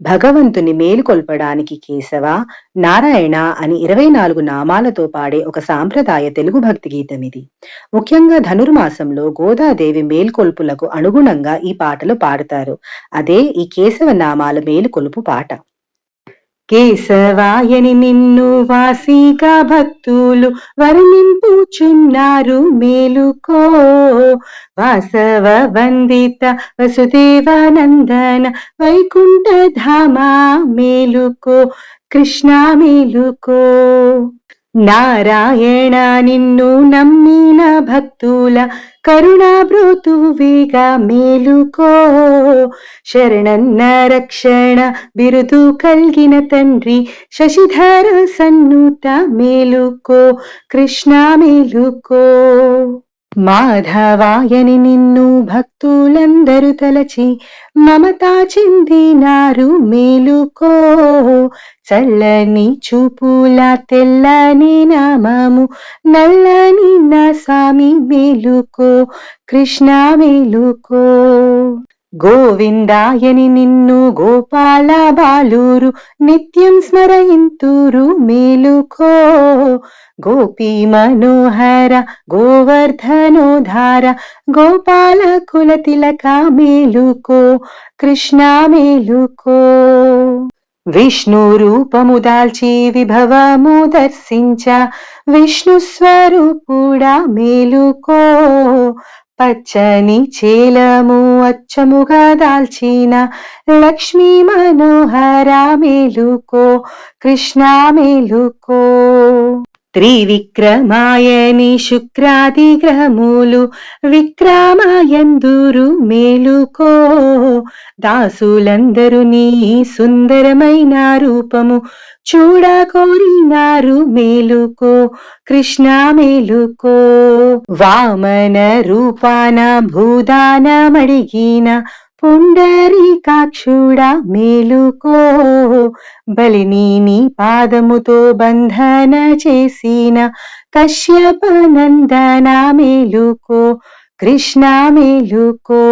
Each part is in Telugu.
భగవంతుని మేలుకొల్పడానికి కేశవ నారాయణ అని ఇరవై నాలుగు నామాలతో పాడే ఒక సాంప్రదాయ తెలుగు భక్తి గీతం ఇది ముఖ్యంగా ధనుర్మాసంలో గోదాదేవి మేల్కొల్పులకు అనుగుణంగా ఈ పాటలు పాడతారు. అదే ఈ కేశవ నామాల మేలుకొలుపు పాట. కేశవాయని నిన్ను వాసిగా భక్తులు వర్ణింపుచున్నారు మేలుకో. వాసవ వందిత వసుదేవానందన వైకుంఠ ధామ మేలుకో. కృష్ణ మేలుకో. నారాయణ నిన్ను నమ్మిన భక్తుల కరుణాభృతువిగా మేలుకో. శరణన్న రక్షణ బిరుదు కలిగిన తండ్రి శశిధర సన్నుత మేలుకో. కృష్ణ మేలుకో. మాధవాయని నిన్ను భక్తులందరూ తలచి మమతా చెందినారు మేలుకో. చల్లని చూపుల తెల్లని నామము నల్లని నా స్వామి మేలుకో. కృష్ణ మేలుకో. గోవిందాయని నిన్ను గోపాల బాలూరు నిత్యం స్మరయింతూరు మేలుకో. గోపీ మనోహర గోవర్ధనోధార గోపాల కుల తిలక మేలుకో కృష్ణ మేలుకో. విష్ణు రూపము దాల్చి విభవము దర్శించ విష్ణు స్వరూపుడా మేలుకో. పచ్చని చేలము అచ్చముగా దాల్చిన లక్ష్మీ మనోహర మేలుకో కృష్ణ మేలుకో. త్రివిక్రమాయని శుక్రాది గ్రహములు విక్రమాయందురు మేలుకో. దాసులందరూ నీ సుందరమైన రూపము చూడ కోరినారు మేలుకో. కృష్ణ మేలుకో. వామన రూపాన భూదానమడిగిన పుండరీకాక్షుడా మేలుకో. బలిని నీ పాదముతో బంధన చేసిన కశ్యప నందన మేలుకో కృష్ణ మేలుకో.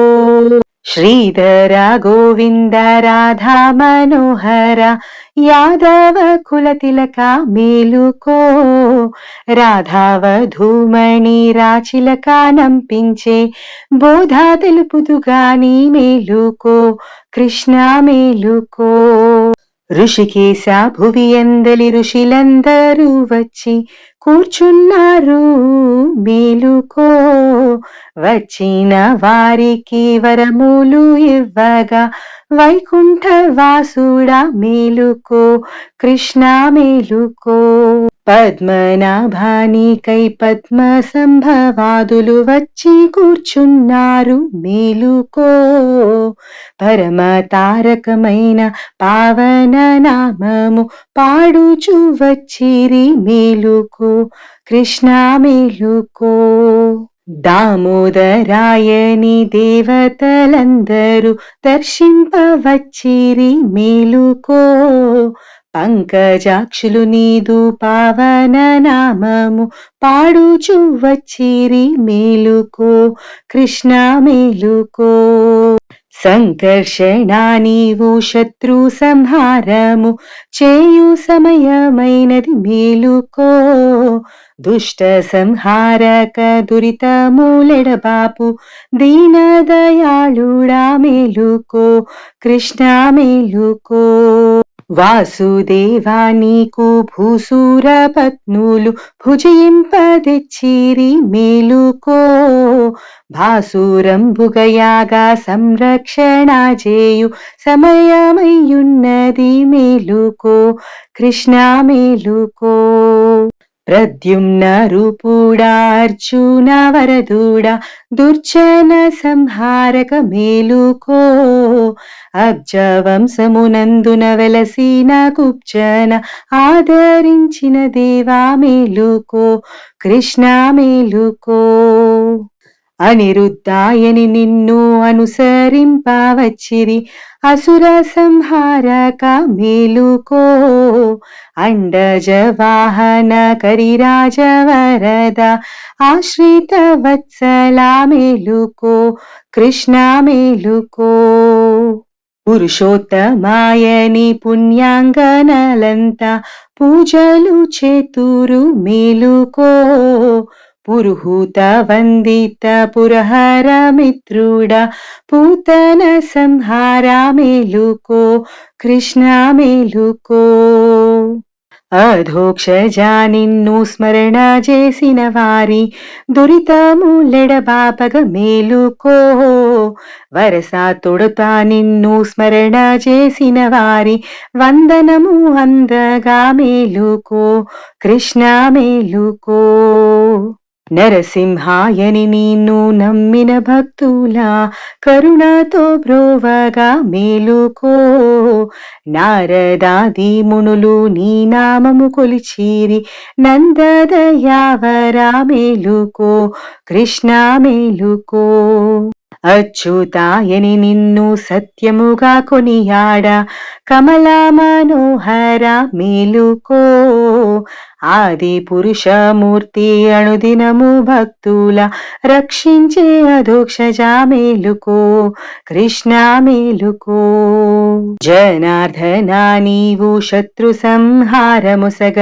శ్రీధర గోవింద రాధా మనోహర యాదవ కుల తిలక మేలుకో రాధావ ధూమణి రాచిలక నంపించే బోధ తెలుపుదుగాని మేలుకో కృష్ణ మేలుకో ఋషికేశ భువి ఎందలి ఋషులందరూ వచ్చి కూర్చున్నారు. మేలుకో వచ్చిన వారికి వరములు ఇవ్వగా వైకుంఠ వాసుడా మేలుకో కృష్ణ మేలుకో. పద్మనాభానికై పద్మ సంభవాదులు వచ్చి కూర్చున్నారు మేలుకో. పరమ తారకమైన పావన నామము పాడుచు వచ్చిరి మేలుకో. కృష్ణ మేలుకో. దామోదరాయని దేవతలందరూ దర్శింపవచ్చిరి మేలుకో. పంకజాక్షులు నీదు పావన నామము పాడుచు వచ్చిరి మేలుకో కృష్ణ మేలుకో. సంకర్షణ నీవు శత్రు సంహారము చేయు సమయమైనది మేలుకో. దుష్ట సంహారక దురితములెడబాపు దీనదయాళుడా మేలుకో కృష్ణ మేలుకో. వాసుదేవా నీకు భూసూర పత్నులు భుజయింపదెచ్చిరి మేలుకో. భాసురంబుగయాగా సంరక్షణ చేయు సమయమయ్యున్నది మేలుకో కృష్ణ మేలుకో. ప్రద్యుమ్న రూపుడా అర్జున దుర్జన సంహారక మేలుకో అబ్జవంశమునందున వెలసిన కుబ్జన ఆదరించిన దేవా మేలుకో కృష్ణ మేలుకో అనిరుద్ధాయని నిన్ను అనుసరింపవచ్చిరి. అసుర సంహారక మేలుకో అండజవాహన కరిరాజవరద ఆశ్రిత వత్సల మేలుకో కృష్ణ మేలుకో పురుషోత్తమాయని పుణ్యాంగనలంతా పూజలు చేతురు మేలుకో పురుహూత వందిత పురహార మిత్రుడ పూతన సంహార మేలుకో కృష్ణ మేలుకో అధోక్షజా నిన్ను స్మరణ చేసిన వారి దురితములెడబాపగ మేలుకో వరసా తొడుతా నిన్ను స్మరణ చేసిన వారి వందనము అందగా మేలుకో కృష్ణ మేలుకో నరసింహాయని నిన్ను నమ్మిన భక్తుల కరుణతో బ్రోవగా మేలుకో నారదాది మునులు నీ నామము కొలిచిరి నందదయావరా మేలుకో కృష్ణ మేలుకో అచ్యుతాయని నిన్ను సత్యముగా కొనియాడ కమలా మనోహర మేలుకో ఆది పురుషమూర్తి అణుదినము భక్తుల రక్షించే అధోక్షజ మేలుకో కృష్ణ మేలుకో జనార్దన నీవు శత్రు సంహారముసగ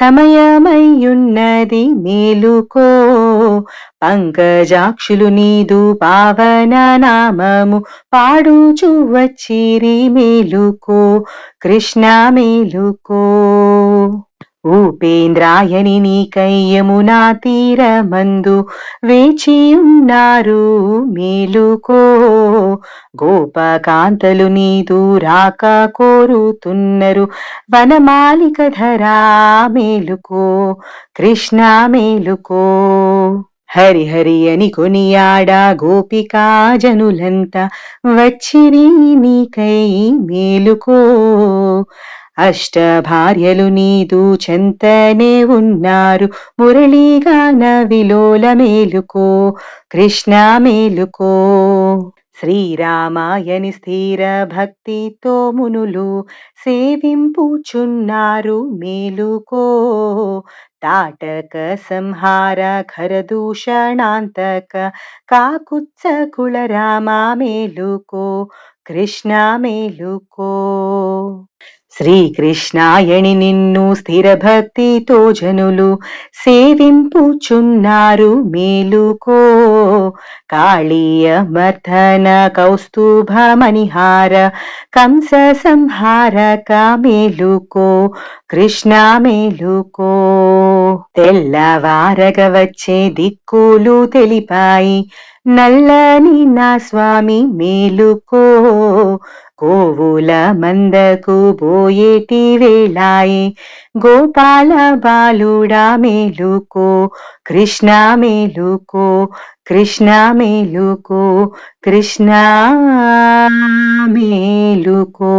సమయమయ్యున్నది మేలుకో. పంకజాక్షులు నీదు పావన నామము పాడుచు వచ్చిరి మేలుకో కృష్ణ మేలుకో ఉపేంద్రాయని నీకై యమునా తీరమందు వేచియున్నారు మేలుకో గోపకాంతలు నీదు రాక కోరుతున్నరు వనమాలిక ధరా మేలుకో కృష్ణ మేలుకో హరి హరి అని కొనియాడా గోపికా జనులంతా వచ్చిరి నీకై మేలుకో అష్ట భార్యలు నీదు చెంతనే ఉన్నారు. మురళీగాన విలోల మేలుకో కృష్ణ మేలుకో. శ్రీరామాయని స్థిర భక్తితో మునులు సేవింపుచున్నారు మేలుకో. తాటక సంహార ఖరదూషణాంతక కాకుత్స కులరామా మేలుకో కృష్ణ మేలుకో. శ్రీకృష్ణాయణి నిన్ను స్థిర భక్తితో జనులు సేవింపుచున్నారు మేలుకో. కాళీయ మర్ధన కౌస్తుభ మణిహార కంస సంహారక మేలుకో. కృష్ణ మేలుకో. తెల్లవారగ వచ్చే దిక్కులు తెలిపాయి. నల్లని నా స్వామి మేలుకో. కోవుల మందకు పోయేటి వేళాయి. గోపాల బాలుడా మేలుకో కృష్ణ మేలుకో కృష్ణ మేలుకో కృష్ణ మేలుకో.